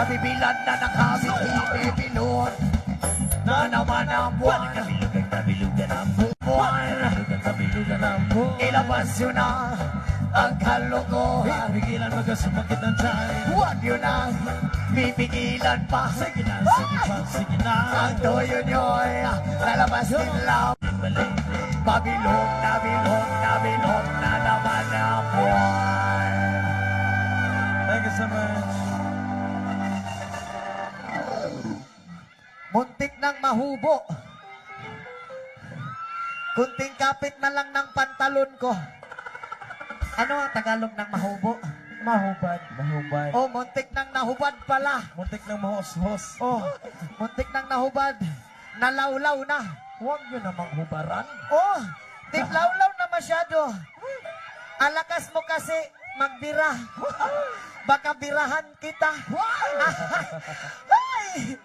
Nabibilad na nakabikini bilon Na naman ang buwan Kabilugan, kabilugan ang Buwan. Kabilugan, kabilugan ang buwan Ilabas yun na ang kalokohan Pigilan magkasumakit ng tiyan Huwag yun na Bibigilan pa. Sige na, sige pa, sige na Ang toyo nyo'y Lalabas din lang. Balik, Babilog na bilog na bilog na naman ang buwan. Thank you so much. Muntik nang mahubo. Kunting kapit na lang ng pantalon ko. Ano ang Tagalog ng mahubo? Mahubad, mahubad. Oh, muntik nang nahubad pala. Muntik ng mahos-hos. Oh, muntik nang nahubad. Nalawlaw na. Huwag nyo namang hubaran. Oh, tiklawlaw na masyado. Alakas mo kasi magbira. Baka birahan kita. Ay,